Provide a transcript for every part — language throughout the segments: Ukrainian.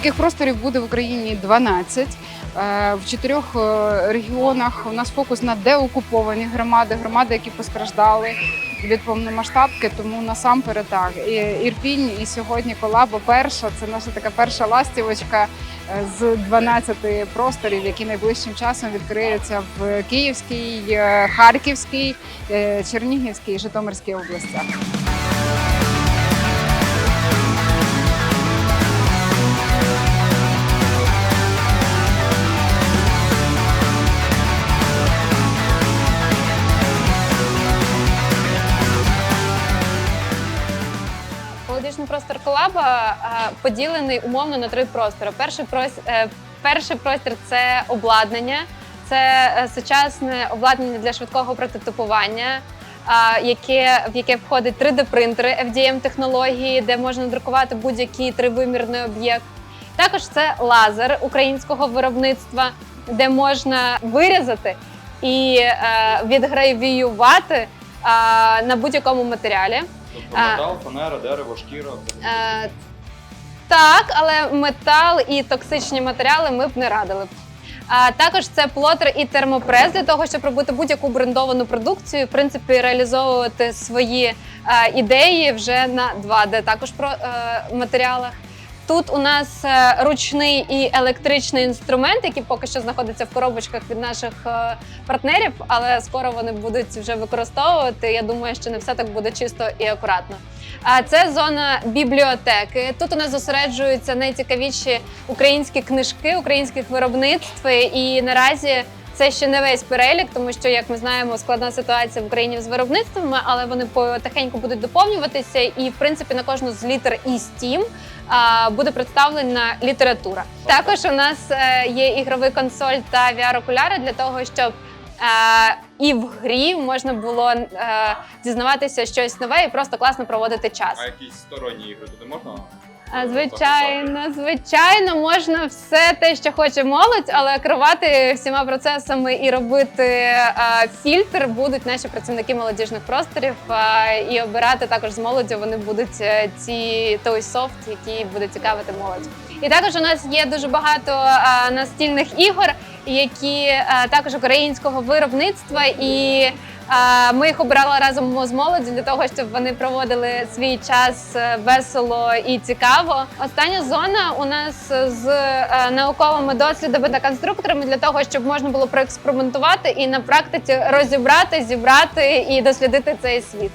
Таких просторів буде в Україні 12. Е, В чотирьох е, регіонах у нас фокус на деокуповані громади, громади, які постраждали від повномасштабки. Тому насамперед так. І Ірпінь і сьогодні колаба перша. Це наша така перша ластівочка е, з 12 просторів, які найближчим часом відкриються в Київській, Харківській, Чернігівській і Житомирській областях. Простір е, поділений умовно на три простори. Перший простір, перший простір це обладнання, це е, сучасне обладнання для швидкого прототипування. е, Яке в яке входить 3D-принтери FDM технології, де можна друкувати будь-який тривимірний об'єкт. Також це лазер українського виробництва, де можна вирізати і е, відгравіювати е, на будь-якому матеріалі. Тобто А. метал, фанера, дерево, шкіра. Е, так, але метал і токсичні матеріали ми б не радили. б. А також це плотер і термопрес для того, щоб робити будь-яку брендовану продукцію, в принципі, реалізовувати свої е, ідеї вже на 2D також про е, матеріалах. Тут у нас е, ручний і електричний інструмент, який поки що знаходиться в коробочках від наших е, партнерів, але скоро вони будуть вже використовувати. Я думаю, що не все так буде чисто і акуратно. А це зона бібліотеки. Тут у нас зосереджуються найцікавіші українські книжки, українських виробництв. І наразі це ще не весь перелік, тому що, як ми знаємо, складна ситуація в Україні з виробництвами, але вони потихеньку будуть доповнюватися. І в принципі на кожну з літер і Steam буде представлена література. Також у нас е, є ігровий консоль та VR-окуляри для того, щоб е, і в грі можна було е, дізнаватися щось нове і просто класно проводити час. А якісь сторонні ігри туди можна? Звичайно, звичайно, можна все те, що хоче молодь, але керувати всіма процесами і робити а, фільтр будуть наші працівники молодіжних просторів. а, і обирати також з молоддю вони будуть е, ці той софт, який буде цікавити молодь. І також у нас є дуже багато а, настільних ігор, які а, також українського виробництва і. Ми їх обирали разом з молоддю для того, щоб вони проводили свій час е, весело і цікаво. Остання зона у нас з е, науковими дослідами та конструкторами для того, щоб можна було проекспериментувати і на практиці розібрати, зібрати і дослідити цей світ.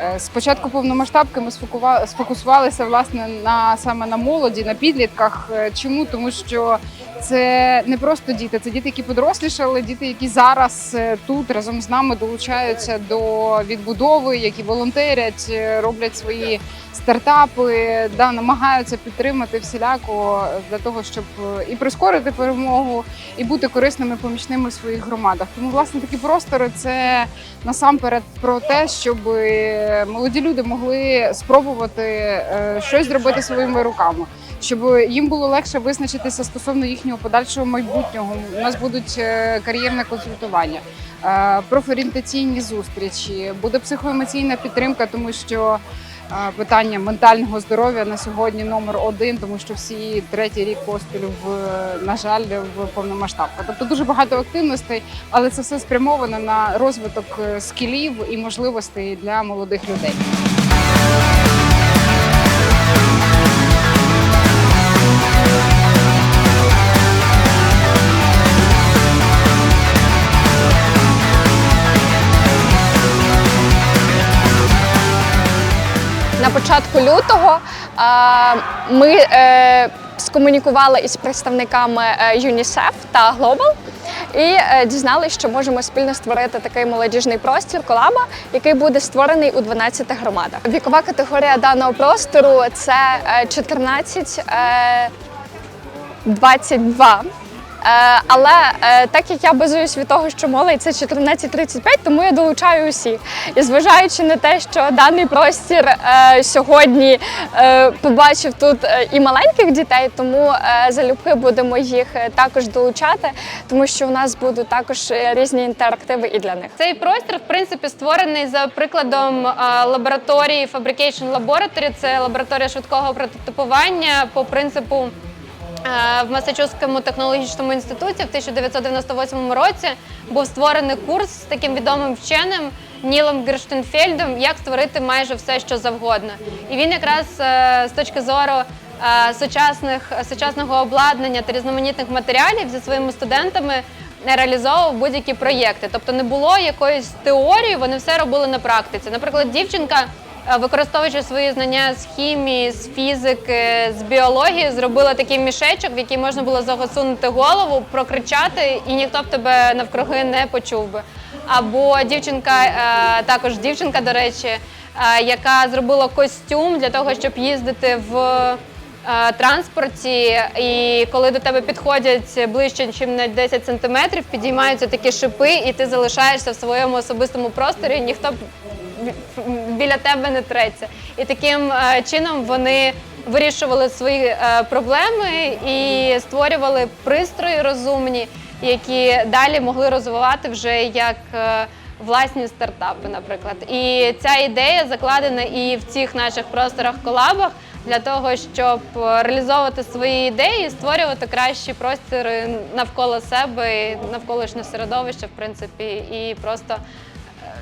Е, З початку повномасштабки ми сфокусувалися власне на саме на молоді, на підлітках. Е, Чому? Тому що це не просто діти, це діти, які подорослішали, діти, які зараз е, тут разом з нами долучаються до відбудови, які волонтерять, роблять свої стартапи, да, намагаються підтримати всіляко для того, щоб і прискорити перемогу, і бути корисними помічними в своїх громадах. Тому власне такі простори це насамперед про те, щоб молоді люди могли спробувати е, щось зробити своїми руками. Щоб їм було легше визначитися стосовно їхнього подальшого майбутнього. У нас будуть е, кар'єрне консультування, е, профорієнтаційні зустрічі, буде психоемоційна підтримка, тому що питання ментального здоров'я на сьогодні номер один, тому що всі третій рік поспіль в на жаль в повномасштабку. Тобто дуже багато активностей, але це все спрямовано на розвиток е, скілів і можливостей для молодих людей. Початку лютого ми е, скомунікували із представниками е, ЮНІСЕФ та Global і е, дізналися, що можемо спільно створити такий молодіжний простір колаба, який буде створений у 12 громадах. Вікова категорія даного простору це е, 14 е, 22. Е, Але е, так як я базуюсь від того, що молодь це 14-35, тому я долучаю усіх. І зважаючи на те, що даний простір е, сьогодні побачив тут і маленьких дітей, тому залюбки будемо їх також долучати, тому що у нас будуть також різні інтерактиви і для них. Цей простір, в принципі, створений за прикладом лабораторії Fabrication Laboratory. Це лабораторія швидкого прототипування по принципу В Масачусетському технологічному інституті в 1998 році був створений курс з таким відомим вченим Нілом Герштенфельдом, як створити майже все, що завгодно. І він якраз е, з точки зору е, сучасних, сучасного обладнання та різноманітних матеріалів зі своїми студентами реалізовував будь-які проєкти. Тобто не було якоїсь теорії, вони все робили на практиці. Наприклад, дівчинка, е, використовуючи свої знання з хімії, з фізики, з біології, зробила такий мішечок, в який можна було засунути голову, прокричати, і ніхто б тебе навкруги не почув би. Або дівчинка, е, також дівчинка, до речі, е, яка зробила костюм для того, щоб їздити в е, транспорті, і коли до тебе підходять ближче, ніж на 10 сантиметрів, підіймаються такі шипи, і ти залишаєшся в своєму особистому просторі, ніхто біля тебе не треться. І таким е, чином вони вирішували свої е, проблеми і створювали пристрої розумні, які далі могли розвивати вже як е, власні стартапи, наприклад. І ця ідея закладена і в цих наших просторах колабах для того, щоб реалізовувати свої ідеї, створювати кращі простори навколо себе, навколишнє середовище, в принципі, і просто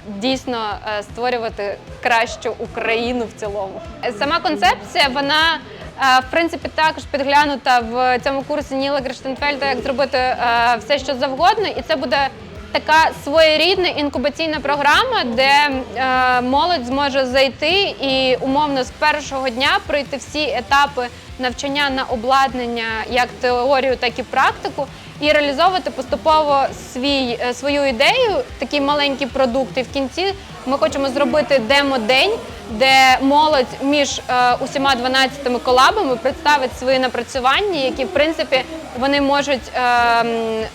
дійсно е, створювати кращу Україну в цілому. Сама концепція, вона е, в принципі також підглянута в цьому курсі Ніла Герштенфельда, як зробити е, все, що завгодно, і це буде. Така своєрідна інкубаційна програма, де молодь зможе зайти і умовно з першого дня пройти всі етапи навчання на обладнання, як теорію, так і практику, і реалізовувати поступово свій, е, свою ідею, такий маленький продукт. І в кінці ми хочемо зробити демо-день, де молодь між е, усіма 12 колабами представить свої напрацювання, які в принципі вони можуть. Е,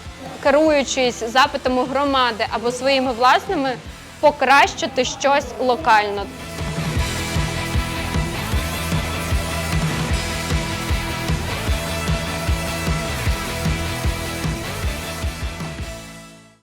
керуючись запитами громади або своїми власними, покращити щось локально.